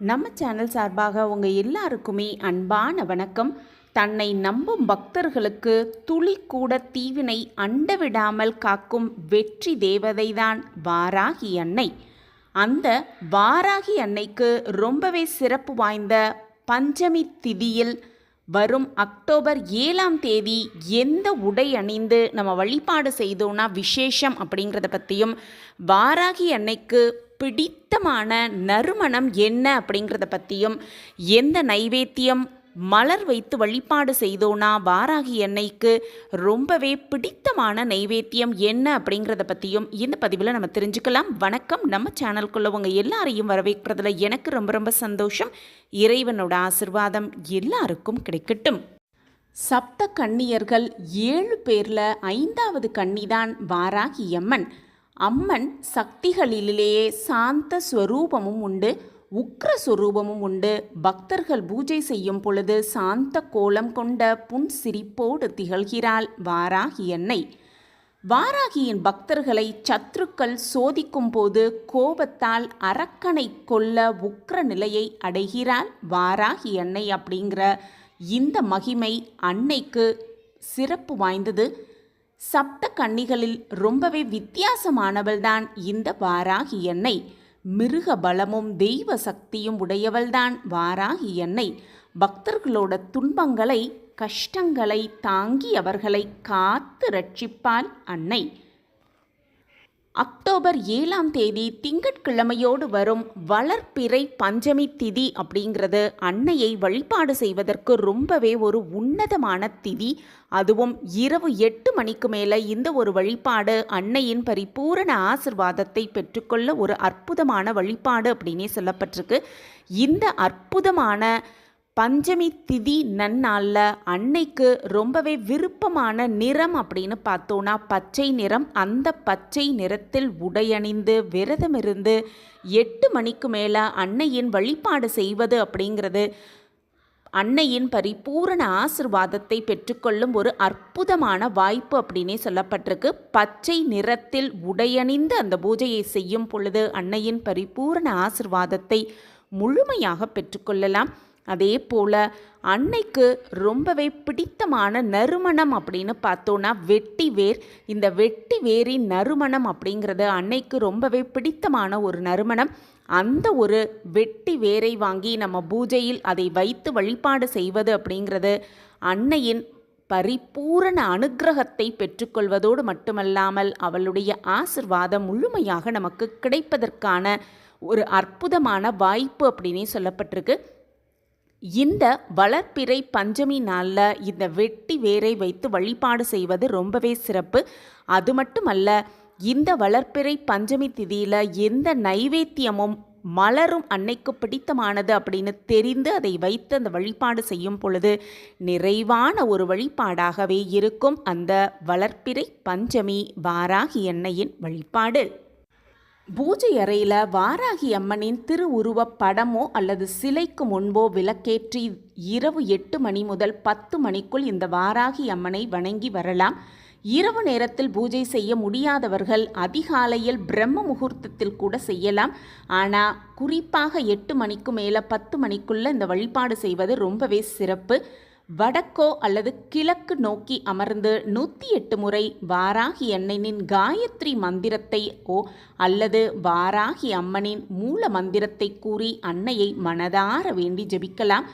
நம்ம சேனல் சார்பாக உங்கள் எல்லாருக்குமே அன்பான வணக்கம். தன்னை நம்பும் பக்தர்களுக்கு துளி கூட தீவினை அண்டவிடாமல் காக்கும் வெற்றி தேவதைதான் வாராகி அன்னை. அந்த வாராகி அன்னைக்கு ரொம்பவே சிறப்பு வாய்ந்த பஞ்சமி திதியில் வரும் அக்டோபர் ஏழாம் தேதி எந்த உடை அணிந்து நம்ம வழிபாடு செய்தோன்னா விசேஷம் அப்படிங்கிறத பற்றியும் வாராகி அன்னைக்கு பிடித்தமான நறுமணம் என்ன அப்படிங்கிறத பற்றியும் எந்த நைவேத்தியம் மலர் வைத்து வழிபாடு செய்தோன்னா வாராகி எண்ணெய்க்கு ரொம்பவே பிடித்தமான நைவேத்தியம் என்ன அப்படிங்கிறத பற்றியும் இந்த பதிவில் நம்ம தெரிஞ்சுக்கலாம். வணக்கம். நம்ம சேனலுக்குள்ள உங்கள் எல்லாரையும் வரவேற்கிறதுல எனக்கு ரொம்ப ரொம்ப சந்தோஷம். இறைவனோட ஆசிர்வாதம் எல்லாருக்கும் கிடைக்கட்டும். சப்த கன்னியர்கள் ஏழு பேரில் ஐந்தாவது கன்னிதான் வாராகி அம்மன் அம்மன் சக்திகளிலேயே சாந்த ஸ்வரூபமும் உண்டு உக்ர ஸ்வரூபமும் உண்டு. பக்தர்கள் பூஜை செய்யும் பொழுது சாந்த கோலம் கொண்ட புன் சிரிப்போடு திகழ்கிறாள் வாராகி அன்னை. வாராகியின் பக்தர்களை சத்ருக்கள் சோதிக்கும் போது கோபத்தால் அரக்கனை கொல்ல உக்ர நிலையை அடைகிறாள் வாராகி அன்னை அப்படிங்கிற இந்த மகிமை அன்னைக்கு சிறப்பு வாய்ந்தது. சப்த கன்னிகளில் ரொம்பவே வித்தியாசமானவள்தான் இந்த வாராகி எண்ணெய் மிருக பலமும் தெய்வ சக்தியும் உடையவள்தான் வாராகி எண்ணெய் பக்தர்களோட துன்பங்களை கஷ்டங்களை தாங்கி அவர்களை காத்து ரட்சிப்பாள் அன்னை. அக்டோபர் ஏழாம் தேதி திங்கட்கிழமையோடு வரும் வளர்ப்பிறை பஞ்சமி திதி அப்படிங்கிறது அன்னையை வழிபாடு செய்வதற்கு ரொம்பவே ஒரு உன்னதமான திதி. அதுவும் இரவு எட்டு மணிக்கு மேலே இந்த ஒரு வழிபாடு அன்னையின் பரிபூரண ஆசிர்வாதத்தை பெற்றுக்கொள்ள ஒரு அற்புதமான வழிபாடு அப்படின்னே சொல்லப்பட்டிருக்கு. இந்த அற்புதமான பஞ்சமி திதி நன்னாளில் அன்னைக்கு ரொம்பவே விருப்பமான நிறம் அப்படின்னு பார்த்தோன்னா பச்சை நிறம். அந்த பச்சை நிறத்தில் உடையணிந்து விரதமிருந்து எட்டு மணிக்கு மேலே அன்னையின் வழிபாடு செய்வது அப்படிங்கிறது அன்னையின் பரிபூரண ஆசிர்வாதத்தை பெற்றுக்கொள்ளும் ஒரு அற்புதமான வாய்ப்பு அப்படின்னே சொல்லப்பட்டிருக்கு. பச்சை நிறத்தில் உடையணிந்து அந்த பூஜையை செய்யும் பொழுது அன்னையின் பரிபூரண ஆசிர்வாதத்தை முழுமையாக பெற்றுக்கொள்ளலாம். அதே போல் அன்னைக்கு ரொம்பவே பிடித்தமான நறுமணம் அப்படின்னு பார்த்தோன்னா வெட்டி வேர் இந்த வெட்டி வேரின் நறுமணம் அப்படிங்கிறது அன்னைக்கு ரொம்பவே பிடித்தமான ஒரு நறுமணம். அந்த ஒரு வெட்டி வேரை வாங்கி நம்ம பூஜையில் அதை வைத்து வழிபாடு செய்வது அப்படிங்கிறது அன்னையின் பரிபூரண அனுக்கிரகத்தை பெற்றுக்கொள்வதோடு மட்டுமல்லாமல் அவளுடைய ஆசிர்வாதம் முழுமையாக நமக்கு கிடைப்பதற்கான ஒரு அற்புதமான வாய்ப்பு அப்படின்னே சொல்லப்பட்டிருக்கு. இந்த வளர்ப்பிறை பஞ்சமி நாளில் இந்த வெட்டி வேரை வைத்து வழிபாடு செய்வது ரொம்பவே சிறப்பு. அது மட்டுமல்ல இந்த வளர்ப்பிறை பஞ்சமி திதியில் எந்த நைவேத்தியமும் மலரும் அன்னைக்கு பிடித்தமானது அப்படின்னு தெரிந்து அதை வைத்து அந்த வழிபாடு செய்யும் பொழுது நிறைவான ஒரு வழிபாடாகவே இருக்கும் அந்த வளர்ப்பிறை பஞ்சமி வாராகி எண்ணெயின் வழிபாடு. பூஜை அறையில் வாராகி அம்மனின் திருவுருவப் படமோ அல்லது சிலைக்கு முன்போ விளக்கேற்றி இரவு எட்டு மணி முதல் பத்து மணிக்குள் இந்த வாராகி அம்மனை வணங்கி வரலாம். இரவு நேரத்தில் பூஜை செய்ய முடியாதவர்கள் அதிகாலையில் பிரம்ம முகூர்த்தத்தில் கூட செய்யலாம். ஆனால் குறிப்பாக எட்டு மணிக்கு மேலே பத்து மணிக்குள்ளே இந்த வழிபாடு செய்வது ரொம்பவே சிறப்பு. வடக்கோ அல்லது கிழக்கு நோக்கி அமர்ந்து நூற்றி எட்டு முறை வாராகி அண்ணனின் காயத்ரி மந்திரத்தை ஓ அல்லது வாராகி அம்மனின் மூல மந்திரத்தை கூறி அன்னையை மனதார வேண்டி ஜெபிக்கலாம்.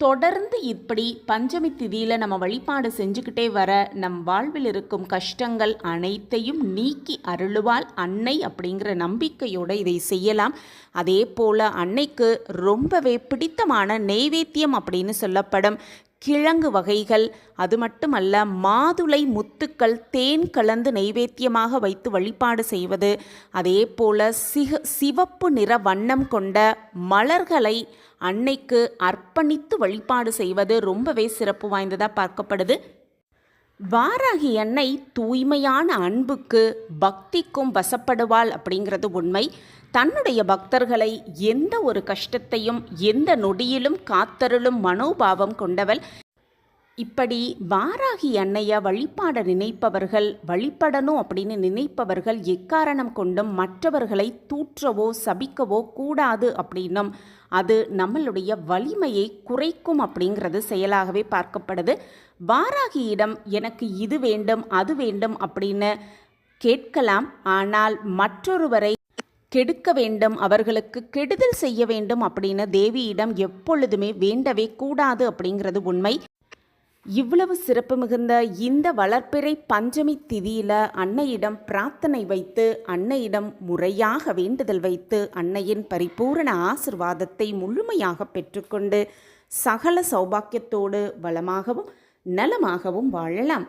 தொடர்ந்து இப்படி பஞ்சமி திதியில் நம்ம வழிபாடு செஞ்சுக்கிட்டே வர நம் வாழ்வில் இருக்கும் கஷ்டங்கள் அனைத்தையும் நீக்கி அருளுவாள் அன்னை அப்படிங்கிற நம்பிக்கையோடு இதை செய்யலாம். அதே போல் அன்னைக்கு ரொம்பவே பிடித்தமான நெய்வேத்தியம் அப்படின்னு சொல்லப்படும். கிழங்கு வகைகள் அது மட்டுமல்ல மாதுளை முத்துக்கள் தேன் கலந்து நைவேத்தியமாக வைத்து வழிபாடு செய்வது. அதே போல சிக சிவப்பு நிற வண்ணம் கொண்ட மலர்களை அன்னைக்கு அர்ப்பணித்து வழிபாடு செய்வது ரொம்பவே சிறப்பு வாய்ந்ததாக பார்க்கப்படுது. வாராகி அன்னை தூய்மையான அன்புக்கு பக்திக்கும் வசப்படுவாள் அப்படிங்கிறது உண்மை. தன்னுடைய பக்தர்களை எந்த ஒரு கஷ்டத்தையும் எந்த நொடியிலும் காத்தருளும் மனோபாவம் கொண்டவள். இப்படி வாராகி அன்னையா வழிபாட நினைப்பவர்கள் வழிபடணும் அப்படின்னு நினைப்பவர்கள் எக்காரணம் கொண்டும் மற்றவர்களை தூற்றவோ சபிக்கவோ கூடாது அப்படின்னும் அது நம்மளுடைய வலிமையை குறைக்கும் அப்படிங்கிறது செயலாகவே பார்க்கப்படுது. வாராகியிடம் எனக்கு இது வேண்டும் அது வேண்டும் அப்படின்னு கேட்கலாம். ஆனால் மற்றொருவரை கெடுக்க வேண்டும் அவர்களுக்கு கெடுதல் செய்ய வேண்டும் அப்படின்னு தேவியிடம் எப்பொழுதுமே வேண்டவே கூடாது அப்படிங்கிறது உண்மை. இவ்வளவு சிறப்பு மிகுந்த இந்த வளர்ப்பிறை பஞ்சமி திதியில அன்னையிடம் பிரார்த்தனை வைத்து அன்னையிடம் முறையாக வேண்டுதல் வைத்து அன்னையின் பரிபூரண ஆசிர்வாதத்தை முழுமையாக பெற்றுக்கொண்டு சகல சௌபாக்கியத்தோடு வளமாகவும் நலமாகவும் வாழலாம்.